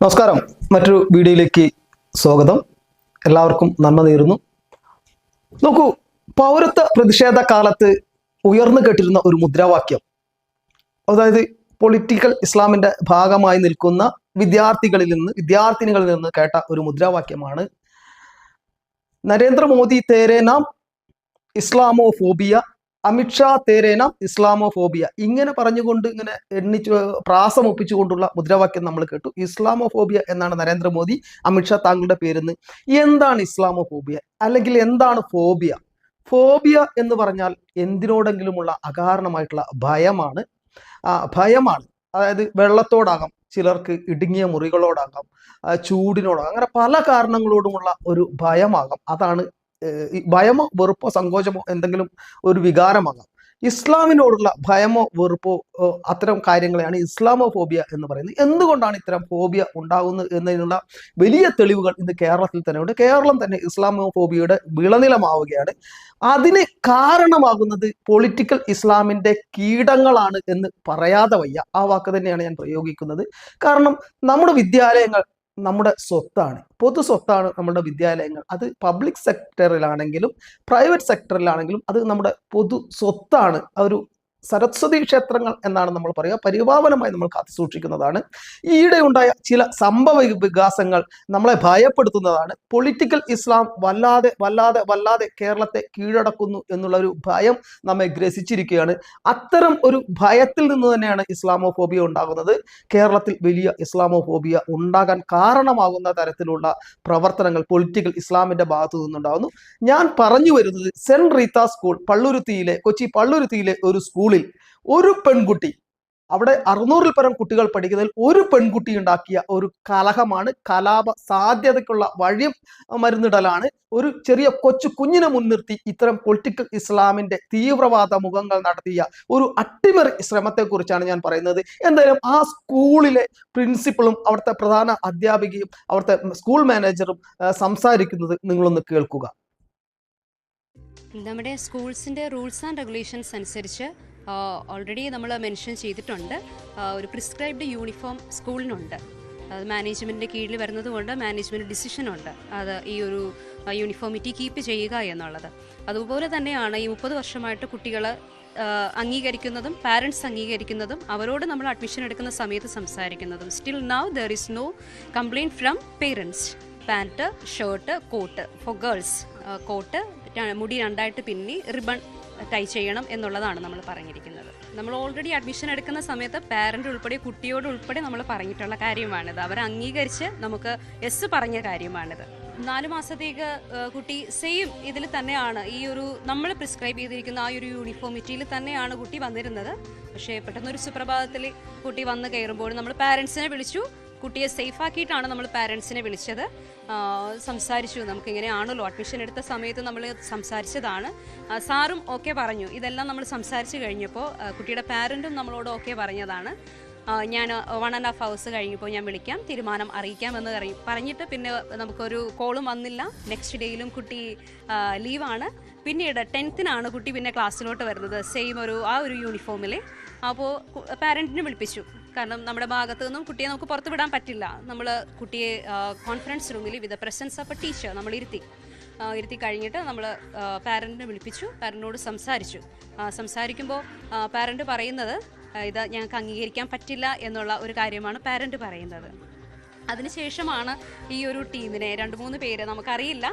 നമസ്കാരം. മറ്റൊരു വീഡിയോയിലേക്ക് സ്വാഗതം. എല്ലാവർക്കും നന്മ നേരുന്നു. നോക്കൂ പൗരത്വ പ്രതിഷേധ കാലത്ത് ഉയർന്നു കേട്ടിരുന്ന ഒരു മുദ്രാവാക്യം. അതായത് പൊളിറ്റിക്കൽ ഇസ്ലാമിന്റെ ഭാഗമായി നിൽക്കുന്ന വിദ്യാർത്ഥികളിൽ നിന്ന് വിദ്യാർത്ഥിനികളിൽ നിന്ന് കേട്ട ഒരു മുദ്രാവാക്യമാണ്. നരേന്ദ്രമോദി തേരെ നാം ഇസ്ലാമോ ഫോബിയ അമിത്ഷാ തേരേന ഇസ്ലാമോഫോബിയ. ഇങ്ങനെ പറഞ്ഞുകൊണ്ട് ഇങ്ങനെ എണ്ണിച്ചു പ്രാസം ഒപ്പിച്ചുകൊണ്ടുള്ള മുദ്രാവാക്യം നമ്മൾ കേട്ടു. ഇസ്ലാമോഫോബിയ എന്നാണ് നരേന്ദ്രമോദി അമിത്ഷാ താങ്കളുടെ പേരെന്ന്. എന്താണ് ഇസ്ലാമോഫോബിയ? അല്ലെങ്കിൽ എന്താണ് ഫോബിയ? ഫോബിയ എന്ന് പറഞ്ഞാൽ എന്തിനോടെങ്കിലുമുള്ള അകാരണമായിട്ടുള്ള ഭയമാണ്. ഭയമാണ്. അതായത് വെള്ളത്തോടാകാം ചിലർക്ക് ഇടുങ്ങിയ മുറികളോടാകാം ചൂടിനോടാകാം അങ്ങനെ പല കാരണങ്ങളോടുമുള്ള ഒരു ഭയമാകാം. അതാണ് ഭയമോ വെറുപ്പോ സങ്കോചമോ എന്തെങ്കിലും ഒരു വികാരമാകാം ഇസ്ലാമിനോടുള്ള ഭയമോ വെറുപ്പോ അത്തരം കാര്യങ്ങളെയാണ് ഇസ്ലാമോ ഫോബിയ എന്ന് പറയുന്നത്. എന്തുകൊണ്ടാണ് ഇത്തരം ഫോബിയ ഉണ്ടാകുന്നത് എന്നതിനുള്ള വലിയ തെളിവുകൾ ഇന്ന് കേരളത്തിൽ തന്നെ ഉണ്ട് കേരളം തന്നെ ഇസ്ലാമോ ഫോബിയയുടെ വിളനിലമാവുകയാണ്. അതിന് കാരണമാകുന്നത് പൊളിറ്റിക്കൽ ഇസ്ലാമിന്റെ കീടങ്ങളാണ് എന്ന് പറയാതെ വയ്യ. ആ വാക്ക് തന്നെയാണ് ഞാൻ പ്രയോഗിക്കുന്നത്. കാരണം നമ്മുടെ വിദ്യാലയങ്ങൾ നമ്മുടെ സ്വത്താണ്. പൊതു സ്വത്താണ് നമ്മുടെ വിദ്യാലയങ്ങൾ. അത് പബ്ലിക് സെക്ടറിലാണെങ്കിലും പ്രൈവറ്റ് സെക്ടറിലാണെങ്കിലും അത് നമ്മുടെ പൊതു സ്വത്താണ്. ഒരു സരസ്വതി ക്ഷേത്രങ്ങൾ എന്നാണ് നമ്മൾ പറയുക. പരിപാവനമായി നമ്മൾ കാത്തു സൂക്ഷിക്കുന്നതാണ്. ഈയിടെ ഉണ്ടായ ചില സംഭവ വികാസങ്ങൾ നമ്മളെ ഭയപ്പെടുത്തുന്നതാണ്. പൊളിറ്റിക്കൽ ഇസ്ലാം വല്ലാതെ വല്ലാതെ വല്ലാതെ കേരളത്തെ കീഴടക്കുന്നു എന്നുള്ള ഒരു ഭയം നമ്മെ ഗ്രസിച്ചിരിക്കുകയാണ്. അത്തരം ഒരു ഭയത്തിൽ നിന്ന് തന്നെയാണ് ഇസ്ലാമോഫോബിയ ഉണ്ടാകുന്നത്. കേരളത്തിൽ വലിയ ഇസ്ലാമോഫോബിയ ഉണ്ടാകാൻ കാരണമാകുന്ന തരത്തിലുള്ള പ്രവർത്തനങ്ങൾ പൊളിറ്റിക്കൽ ഇസ്ലാമിന്റെ ഭാഗത്തു നിന്നുണ്ടാകുന്നു. ഞാൻ പറഞ്ഞു വരുന്നത് സെന്റ് റീത്ത സ്കൂൾ പള്ളുരുത്തിയിലെ കൊച്ചി പള്ളുരുത്തിയിലെ ഒരു സ്കൂളിൽ ഒരു പെൺകുട്ടി അവിടെ അറുന്നൂറിൽ പരം കുട്ടികൾ പഠിക്കുന്നതിൽ ഒരു പെൺകുട്ടി ഉണ്ടാക്കിയ ഒരു കലഹമാണ്. കലാപ സാധ്യതയ്ക്കുള്ള വഴി മരുന്നിടലാണ്. ഒരു ചെറിയ കൊച്ചു കുഞ്ഞിനെ മുൻനിർത്തി ഇത്തരം പൊളിറ്റിക്കൽ ഇസ്ലാമിന്റെ തീവ്രവാദ മുഖങ്ങൾ നടത്തിയ ഒരു അട്ടിമറി ശ്രമത്തെക്കുറിച്ചാണ് ഞാൻ പറയുന്നത്. എന്തായാലും ആ സ്കൂളിലെ പ്രിൻസിപ്പളും അവിടുത്തെ പ്രധാന അധ്യാപികയും അവിടുത്തെ സ്കൂൾ മാനേജറും സംസാരിക്കുന്നത് നിങ്ങളൊന്ന് കേൾക്കുക. നമ്മുടെ സ്കൂൾസിന്റെ റൂൾസ് ആൻഡ് റെഗുലേഷൻസ് അനുസരിച്ച് ഓൾറെഡി നമ്മൾ മെൻഷൻ ചെയ്തിട്ടുണ്ട്. ഒരു പ്രിസ്ക്രൈബ്ഡ് യൂണിഫോം സ്കൂളിനുണ്ട് അത് മാനേജ്മെന്റിന്റെ കീഴിൽ വരുന്നത് കൊണ്ട് മാനേജ്മെന്റ് ഡിസിഷനുണ്ട് അത് ഈ ഒരു യൂണിഫോമിറ്റി കീപ്പ് ചെയ്യുക എന്നുള്ളത്. അതുപോലെ തന്നെയാണ് ഈ മുപ്പത് വർഷമായിട്ട് കുട്ടികൾ അംഗീകരിക്കുന്നതും പാരൻസ് അംഗീകരിക്കുന്നതും അവരോട് നമ്മൾ അഡ്മിഷൻ എടുക്കുന്ന സമയത്ത് സംസാരിക്കുന്നതും. Still now there is no complaint from parents pant shirt coat for girls coat മുടി രണ്ടായിട്ട് പിന്നി റിബൺ ടൈ ചെയ്യണം എന്നുള്ളതാണ് നമ്മൾ പറഞ്ഞിരിക്കുന്നത്. നമ്മൾ ഓൾറെഡി അഡ്മിഷൻ എടുക്കുന്ന സമയത്ത് പാരന്റ് ഉൾപ്പെടെ കുട്ടിയോട് ഉൾപ്പെടെ നമ്മൾ പറഞ്ഞിട്ടുള്ള കാര്യമാണിത്. അവർ അംഗീകരിച്ച് നമുക്ക് എസ് പറഞ്ഞ കാര്യമാണിത്. നാല് മാസത്തേക്ക് കുട്ടി സെയിം ഇതിൽ തന്നെയാണ്. ഈ ഒരു നമ്മൾ പ്രിസ്ക്രൈബ് ചെയ്തിരിക്കുന്ന ആ ഒരു യൂണിഫോമിറ്റിയിൽ തന്നെയാണ് കുട്ടി വന്നിരുന്നത്. പക്ഷേ പെട്ടെന്നൊരു സുപ്രഭാതത്തിൽ കുട്ടി വന്ന് കയറുമ്പോൾ നമ്മൾ പാരൻസിനെ വിളിച്ചു. കുട്ടിയെ സേഫ് ആക്കിയിട്ടാണ് നമ്മൾ പാരൻസിനെ വിളിച്ചത്. സംസാരിച്ചു. നമുക്ക് ഇങ്ങനെയാണല്ലോ അഡ്മിഷൻ എടുത്ത സമയത്ത് നമ്മൾ സംസാരിച്ചതാണ്. സാറും ഓക്കെ പറഞ്ഞു. ഇതെല്ലാം നമ്മൾ സംസാരിച്ച് കഴിഞ്ഞപ്പോൾ കുട്ടിയുടെ പാരന്റും നമ്മളോട് ഓക്കെ പറഞ്ഞതാണ്. ഞാൻ വൺ ആൻഡ് ഹാഫ് ഹവേഴ്സ് കഴിഞ്ഞപ്പോൾ ഞാൻ വിളിക്കാം തീരുമാനം അറിയിക്കാമെന്ന് പറഞ്ഞിട്ട് പിന്നെ നമുക്കൊരു കോളും വന്നില്ല. നെക്സ്റ്റ് ഡേയിലും കുട്ടി ലീവാണ് പിന്നീട് ടെൻത്തിനാണ് കുട്ടി പിന്നെ ക്ലാസ്സിലോട്ട് വരുന്നത് സെയിം ഒരു ആ ഒരു യൂണിഫോമിൽ അപ്പോൾ പാരന്റിനെ വിളിപ്പിച്ചു. കാരണം നമ്മുടെ ഭാഗത്തു നിന്നും കുട്ടിയെ നമുക്ക് പുറത്ത് വിടാൻ പറ്റില്ല. നമ്മൾ കുട്ടിയെ കോൺഫറൻസ് റൂമിൽ with presence of a teacher നമ്മൾ ഇരുത്തി. ഇരുത്തി കഴിഞ്ഞിട്ട് നമ്മൾ പാരന്റിനെ വിളിപ്പിച്ചു പാരന്റിനോട് സംസാരിച്ചു. സംസാരിക്കുമ്പോൾ പാരന്റ് പറയുന്നത് ഇത് ഞങ്ങൾക്ക് അംഗീകരിക്കാൻ പറ്റില്ല എന്നുള്ള ഒരു കാര്യമാണ് പാരന്റ് പറയുന്നത്. അതിനുശേഷമാണ് ഈ ഒരു ടീമിനെ രണ്ട് മൂന്ന് പേര് നമുക്കറിയില്ല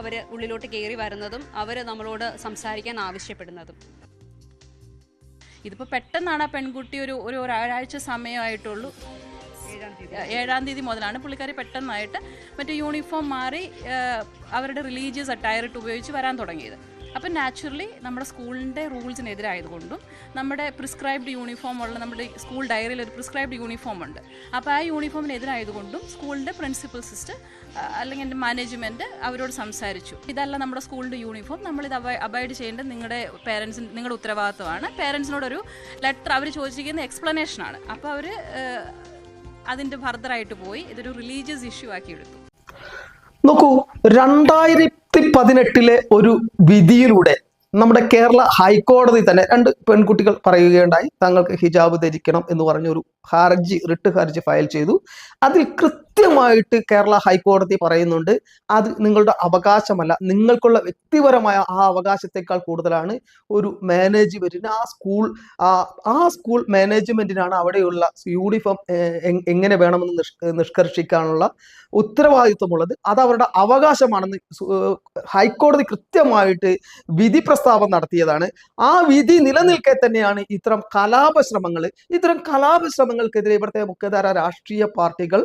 അവർ ഉള്ളിലോട്ട് കയറി വരുന്നതും അവർ നമ്മളോട് സംസാരിക്കാൻ ആവശ്യപ്പെടുന്നതും. ഇതിപ്പോൾ പെട്ടെന്നാണ് ആ പെൺകുട്ടി ഒരു ഒരു ഒരാഴ്ച സമയമായിട്ടുള്ളൂ. ഏഴാം തീയതി. മുതലാണ് പുള്ളിക്കാരി പെട്ടെന്നായിട്ട് മറ്റേ യൂണിഫോം മാറി അവരുടെ റിലീജിയസ് അറ്റയർ ഇട്ട് ഉപയോഗിച്ച് വരാൻ തുടങ്ങിയത്. അപ്പം നാച്ചുറലി നമ്മുടെ സ്കൂളിന്റെ റൂൾസിനെതിരായതുകൊണ്ടും നമ്മുടെ പ്രിസ്ക്രൈബ്ഡ് യൂണിഫോം ഉള്ള നമ്മുടെ സ്കൂൾ ഡയറിയിൽ ഒരു പ്രിസ്ക്രൈബ്ഡ് യൂണിഫോം ഉണ്ട്. അപ്പോൾ ആ യൂണിഫോമിനെതിരായതുകൊണ്ടും സ്കൂളിന്റെ പ്രിൻസിപ്പൽ സിസ്റ്റർ അല്ലെങ്കിൽ എന്റെ മാനേജ്മെന്റ് അവരോട് സംസാരിച്ചു. ഇതല്ല നമ്മുടെ സ്കൂളിന്റെ യൂണിഫോം നമ്മളിത് അബൈഡ് ചെയ്യേണ്ടത് നിങ്ങളുടെ പേരൻസിന് നിങ്ങളുടെ ഉത്തരവാദിത്തമാണ് പേരൻസിനോടൊരു ലെറ്റർ അവർ ചോദിച്ചിരിക്കുന്ന എക്സ്പ്ലനേഷനാണ് അപ്പോൾ അവർ അതിന്റെ ഫർദറായിട്ട് പോയി ഇതൊരു റിലീജിയസ് ഇഷ്യൂ ആക്കി എടുത്തു. നോക്കൂ രണ്ടായിരത്തി പതിനെട്ടിലെ ഒരു വിധിയിലൂടെ നമ്മുടെ കേരള ഹൈക്കോടതി തന്നെ രണ്ട് പെൺകുട്ടികൾ പറയുകയുണ്ടായി. തങ്ങൾക്ക് ഹിജാബ് ധരിക്കണം എന്ന് പറഞ്ഞ ഒരു ഹർജി റിട്ട് ഹർജി ഫയൽ ചെയ്തു. അതിൽ കൃത്യമായിട്ട് കേരള ഹൈക്കോടതി പറയുന്നുണ്ട്. അത് നിങ്ങളുടെ അവകാശമല്ല. നിങ്ങൾക്കുള്ള വ്യക്തിപരമായ ആ അവകാശത്തെക്കാൾ കൂടുതലാണ് ഒരു മാനേജ്മെന്റിന്. ആ സ്കൂൾ ആ സ്കൂൾ മാനേജ്മെന്റിനാണ് അവിടെയുള്ള യൂണിഫോം എങ്ങനെ വേണമെന്ന് നിഷ്- നിഷ്കർഷിക്കാനുള്ള ഉത്തരവാദിത്വമുള്ളത്. അത് അവരുടെ അവകാശമാണെന്ന് ഹൈക്കോടതി കൃത്യമായിട്ട് വിധി പ്രസ്താവം നടത്തിയതാണ്. ആ വിധി നിലനിൽക്കെ തന്നെയാണ് ഇത്തരം കലാപശ്രമങ്ങൾ ഇത്തരം കലാപശ്രമങ്ങൾക്കെതിരെ ഇവിടുത്തെ മുഖ്യധാര രാഷ്ട്രീയ പാർട്ടികൾ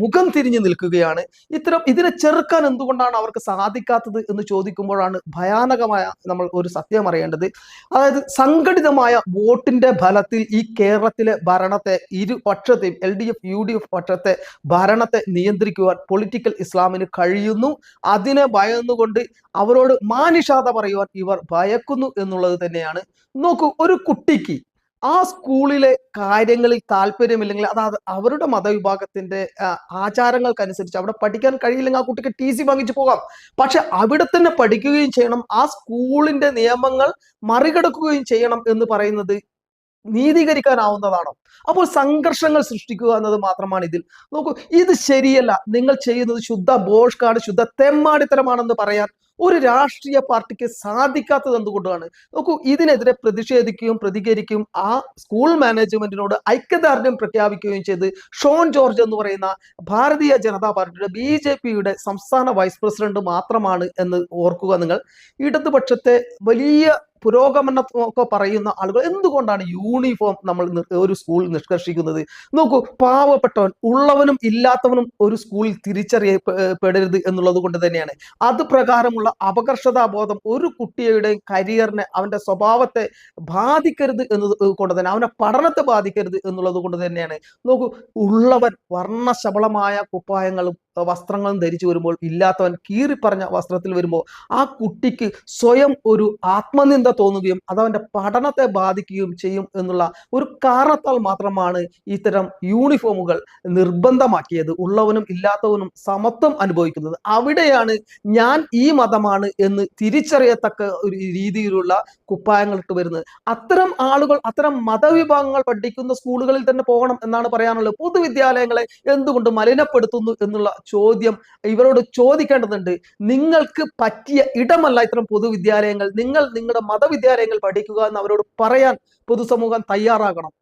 മുഖം തിരിഞ്ഞു നിൽക്കുകയാണ്. ഇത്തരം ഇതിനെ ചെറുക്കാൻ എന്തുകൊണ്ടാണ് അവർക്ക് സാധിക്കാത്തത് എന്ന് ചോദിക്കുമ്പോഴാണ് ഭയാനകമായ നമ്മൾ ഒരു സത്യം അറിയേണ്ടത്. അതായത് സംഘടിതമായ വോട്ടിന്റെ ഫലത്തിൽ ഈ കേരളത്തിലെ ഭരണത്തെ ഇരുപക്ഷത്തെയും L D F U D F പക്ഷത്തെ ഭരണത്തെ നിയന്ത്രിക്കുവാൻ പൊളിറ്റിക്കൽ ഇസ്ലാമിന് കഴിയുന്നു. അതിനെ ഭയന്നുകൊണ്ട് അവരോട് മാനിഷാത പറയുവാൻ ഇവർ ഭയക്കുന്നു എന്നുള്ളത് തന്നെയാണ്. നോക്കൂ ഒരു കുട്ടിക്ക് ആ സ്കൂളിലെ കാര്യങ്ങളിൽ താല്പര്യമില്ലെങ്കിൽ അത് അവരുടെ മതവിഭാഗത്തിന്റെ ആചാരങ്ങൾക്കനുസരിച്ച് അവിടെ പഠിക്കാൻ കഴിയില്ലെങ്കിൽ ആ കുട്ടിക്ക് ടി സി വാങ്ങിച്ചു പോകാം. പക്ഷെ അവിടെ തന്നെ പഠിക്കുകയും ചെയ്യണം. ആ സ്കൂളിന്റെ നിയമങ്ങൾ മറികടക്കുകയും ചെയ്യണം എന്ന് പറയുന്നത് നീതീകരിക്കാനാവുന്നതാണോ. അപ്പോൾ സംഘർഷങ്ങൾ സൃഷ്ടിക്കുക എന്നത് മാത്രമാണ് ഇതിൽ. നോക്കൂ ഇത് ശരിയല്ല. നിങ്ങൾ ചെയ്യുന്നത് ശുദ്ധ ബോഷ്കാണ് ശുദ്ധ തെമ്മാടിത്തരമാണെന്ന് പറയാൻ ഒരു രാഷ്ട്രീയ പാർട്ടിക്ക് സാധിക്കാത്തത് എന്തുകൊണ്ടാണ്? നോക്കൂ ഇതിനെതിരെ പ്രതിഷേധിക്കുകയും പ്രതികരിക്കുകയും ആ സ്കൂൾ മാനേജ്മെന്റിനോട് ഐക്യദാർഢ്യം പ്രഖ്യാപിക്കുകയും ചെയ്ത് ഷോൺ ജോർജ് എന്ന് പറയുന്ന ഭാരതീയ ജനതാ പാർട്ടിയുടെ ബി ജെ പിയുടെ സംസ്ഥാന വൈസ് പ്രസിഡന്റ് മാത്രമാണ് എന്ന് ഓർക്കുക നിങ്ങൾ. ഇടതുപക്ഷത്തെ വലിയ പുരോഗമനം ഒക്കെ പറയുന്ന ആളുകൾ എന്തുകൊണ്ടാണ് യൂണിഫോം നമ്മൾ ഒരു സ്കൂളിൽ നിഷ്കർഷിക്കുന്നത്? നോക്കൂ പാവപ്പെട്ടവൻ ഉള്ളവനും ഇല്ലാത്തവനും ഒരു സ്കൂളിൽ തിരിച്ചറിയപ്പെടരുത് എന്നുള്ളത് കൊണ്ട് തന്നെയാണ്. അത് പ്രകാരമുള്ള അപകർഷതാബോധം ഒരു കുട്ടിയുടെയും കരിയറിനെ അവന്റെ സ്വഭാവത്തെ ബാധിക്കരുത് എന്നത് കൊണ്ട് തന്നെ അവനെ പഠനത്തെ ബാധിക്കരുത് എന്നുള്ളത് കൊണ്ട് തന്നെയാണ്. നോക്കൂ ഉള്ളവൻ വർണശബളമായ കുപ്പായങ്ങളും വസ്ത്രങ്ങളും ധരിച്ചു വരുമ്പോൾ ഇല്ലാത്തവൻ കീറിപ്പറഞ്ഞ വസ്ത്രത്തിൽ വരുമ്പോൾ ആ കുട്ടിക്ക് സ്വയം ഒരു ആത്മനിന്ദ തോന്നുകയും അതവന്റെ പഠനത്തെ ബാധിക്കുകയും ചെയ്യും എന്നുള്ള ഒരു കാരണത്താൽ മാത്രമാണ് ഇത്തരം യൂണിഫോമുകൾ നിർബന്ധമാക്കിയത്. ഉള്ളവനും ഇല്ലാത്തവനും സമത്വം അനുഭവിക്കുന്നത്. അവിടെയാണ് ഞാൻ ഈ മതമാണ് എന്ന് തിരിച്ചറിയത്തക്ക ഒരു രീതിയിലുള്ള കുപ്പായങ്ങൾ ഇട്ട് വരുന്നത്. അത്തരം ആളുകൾ അത്തരം മതവിഭാഗങ്ങൾ പഠിക്കുന്ന സ്കൂളുകളിൽ തന്നെ പോകണം എന്നാണ് പറയാനുള്ളത്. പൊതുവിദ്യാലയങ്ങളെ എന്തുകൊണ്ട് മലിനപ്പെടുത്തുന്നു എന്നുള്ള ചോദ്യം ഇവരോട് ചോദിക്കേണ്ടതുണ്ട്. നിങ്ങൾക്ക് പറ്റിയ ഇടമല്ല ഇത്തരം പൊതുവിദ്യാലയങ്ങൾ. നിങ്ങൾ നിങ്ങളുടെ മതവിദ്യാലയങ്ങൾ പഠിക്കുക എന്ന് അവരോട് പറയാൻ പൊതുസമൂഹം തയ്യാറാകണം.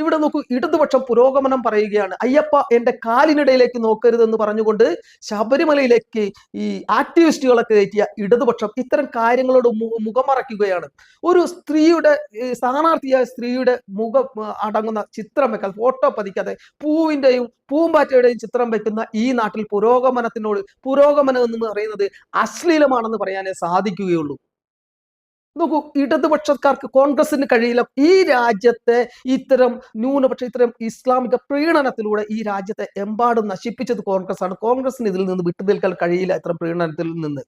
ഇവിടെ നോക്കൂ ഇടതുപക്ഷം പുരോഗമനം പറയുകയാണ്. അയ്യപ്പ എന്റെ കാലിനിടയിലേക്ക് നോക്കരുതെന്ന് പറഞ്ഞുകൊണ്ട് ശബരിമലയിലേക്ക് ഈ ആക്ടിവിസ്റ്റുകളൊക്കെ കയറ്റിയ ഇടതുപക്ഷം ഇത്തരം കാര്യങ്ങളോട് മുഖം മുഖമറയ്ക്കുകയാണ്. ഒരു സ്ത്രീയുടെ സ്ഥാനാർത്ഥിയായ സ്ത്രീയുടെ മുഖം അടങ്ങുന്ന ചിത്രം വെക്കാതെ ഫോട്ടോ പതിക്കാതെ പൂവിന്റെയും പൂമ്പാറ്റയുടെയും ചിത്രം വെക്കുന്ന ഈ നാട്ടിൽ പുരോഗമനത്തിനോട് പുരോഗമനം എന്ന് പറയുന്നത് അശ്ലീലമാണെന്ന് പറയാനേ സാധിക്കുകയുള്ളൂ. നോക്കൂ ഇടതുപക്ഷക്കാർക്ക് കോൺഗ്രസിന് കഴിയില്ല. ഈ രാജ്യത്തെ ഇത്തരം ന്യൂനപക്ഷ ഇത്തരം ഇസ്ലാമിക പ്രീണനത്തിലൂടെ ഈ രാജ്യത്തെ എമ്പാടും നശിപ്പിച്ചത് കോൺഗ്രസ് ആണ് കോൺഗ്രസിന് ഇതിൽ നിന്ന് വിട്ടുനിൽക്കാൻ കഴിയില്ല ഇത്തരം പ്രീണനത്തിൽ നിന്ന്.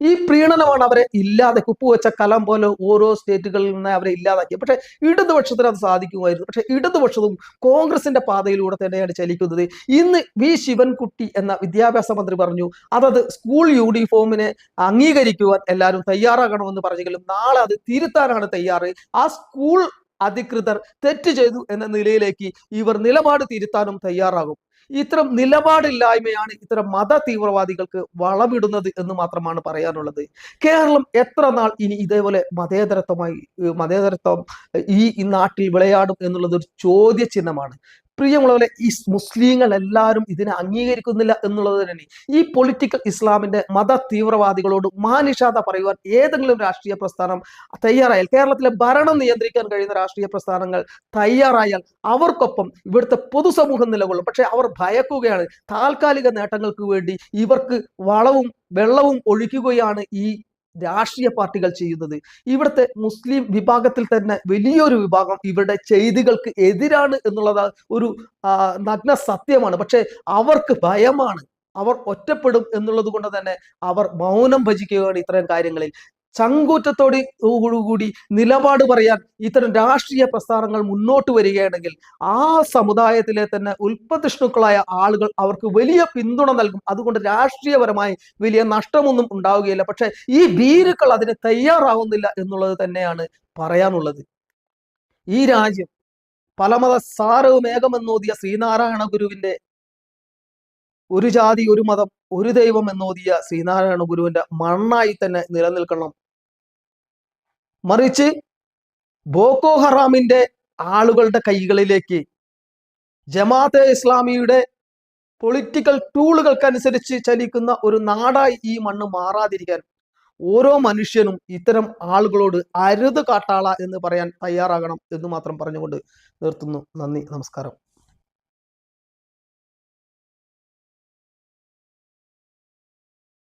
ഈ പ്രീണനമാണ് അവരെ ഇല്ലാതെ കുപ്പുവെച്ച കലം പോലെ ഓരോ സ്റ്റേറ്റുകളിൽ നിന്ന് അവരെ ഇല്ലാതാക്കി. പക്ഷേ ഇടതുപക്ഷത്തിന് അത് സാധിക്കുമായിരുന്നു. പക്ഷെ ഇടതുപക്ഷവും കോൺഗ്രസിന്റെ പാതയിലൂടെ തന്നെയാണ് ചലിക്കുന്നത്. ഇന്ന് വി ശിവൻകുട്ടി എന്ന വിദ്യാഭ്യാസ മന്ത്രി പറഞ്ഞു അതത് സ്കൂൾ യൂണിഫോമിനെ അംഗീകരിക്കുവാൻ എല്ലാവരും തയ്യാറാകണമെന്ന് പറഞ്ഞെങ്കിലും നാളെ അത് തിരുത്താനാണ് തയ്യാറ്. ആ സ്കൂൾ അധികൃതർ തെറ്റ് ചെയ്തു എന്ന നിലയിലേക്ക് ഇവർ നിലപാട് തിരുത്താനും തയ്യാറാകും. ഇത്തരം നിലപാടില്ലായ്മയാണ് ഇത്തരം മത തീവ്രവാദികൾക്ക് വളമിടുന്നത് എന്ന് മാത്രമാണ് പറയാനുള്ളത്. കേരളം എത്ര നാൾ ഇനി ഇതേപോലെ മതേതരത്വമായി മതേതരത്വം ഈ നാട്ടിൽ വിളയാടും എന്നുള്ളത് ഒരു ചോദ്യചിഹ്നമാണ്. പ്രിയമുള്ളവരെ ഈ മുസ്ലിങ്ങൾ എല്ലാവരും ഇതിനെ അംഗീകരിക്കുന്നില്ല എന്നുള്ളത് തന്നെ. ഈ പൊളിറ്റിക്കൽ ഇസ്ലാമിന്റെ മത തീവ്രവാദികളോട് മാനിഷാത പറയുവാൻ ഏതെങ്കിലും രാഷ്ട്രീയ പ്രസ്ഥാനം തയ്യാറായാൽ കേരളത്തിലെ ഭരണം നിയന്ത്രിക്കാൻ കഴിയുന്ന രാഷ്ട്രീയ പ്രസ്ഥാനങ്ങൾ തയ്യാറായാൽ അവർക്കൊപ്പം ഇവിടുത്തെ പൊതുസമൂഹം നിലകൊള്ളും. പക്ഷെ അവർ ഭയക്കുകയാണ്. താൽക്കാലിക നേട്ടങ്ങൾക്ക് വേണ്ടി ഇവർക്ക് വളവും വെള്ളവും ഒഴിക്കുകയാണ് ഈ രാഷ്ട്രീയ പാർട്ടികൾ ചെയ്യുന്നത്. ഇവിടുത്തെ മുസ്ലിം വിഭാഗത്തിൽ തന്നെ വലിയൊരു വിഭാഗം ഇവരുടെ ചെയ്തികൾക്ക് എതിരാണ് എന്നുള്ളത് ഒരു നഗ്ന സത്യമാണ്. പക്ഷെ അവർക്ക് ഭയമാണ്. അവർ ഒറ്റപ്പെടും എന്നുള്ളത് കൊണ്ട് തന്നെ അവർ മൗനം ഭജിക്കുകയാണ് ഇത്തരം കാര്യങ്ങളിൽ. ചങ്കൂറ്റത്തോടുകൂടി നിലപാട് പറയാൻ ഇത്തരം രാഷ്ട്രീയ പ്രസ്ഥാനങ്ങൾ മുന്നോട്ട് വരികയാണെങ്കിൽ ആ സമുദായത്തിലെ തന്നെ ഉൽപ്പതിഷ്ണുക്കളായ ആളുകൾ അവർക്ക് വലിയ പിന്തുണ നൽകും. അതുകൊണ്ട് രാഷ്ട്രീയപരമായി വലിയ നഷ്ടമൊന്നും ഉണ്ടാവുകയില്ല. പക്ഷെ ഈ ഭീരുക്കൾ അതിന് തയ്യാറാവുന്നില്ല എന്നുള്ളത് തന്നെയാണ് പറയാനുള്ളത്. ഈ രാജ്യം പലമത സാരവും ഏകമെന്നോതിയ ശ്രീനാരായണ ഗുരുവിന്റെ ഒരു ജാതി ഒരു മതം ഒരു ദൈവം എന്നോതിയ ശ്രീനാരായണ ഗുരുവിന്റെ മണ്ണായി തന്നെ നിലനിൽക്കണം. മറിച്ച് ബോക്കോ ഹറാമിന്റെ ആളുകളുടെ കൈകളിലേക്ക് ജമാഅത്തെ ഇസ്ലാമിയുടെ പൊളിറ്റിക്കൽ ടൂളുകൾക്കനുസരിച്ച് ചലിക്കുന്ന ഒരു നാടായി ഈ മണ്ണ് മാറാതിരിക്കാൻ ഓരോ മനുഷ്യനും ഇത്തരം ആളുകളോട് അരുത് കാട്ടാള എന്ന് പറയാൻ തയ്യാറാകണം എന്ന് മാത്രം പറഞ്ഞുകൊണ്ട് നിർത്തുന്നു. നന്ദി നമസ്കാരം.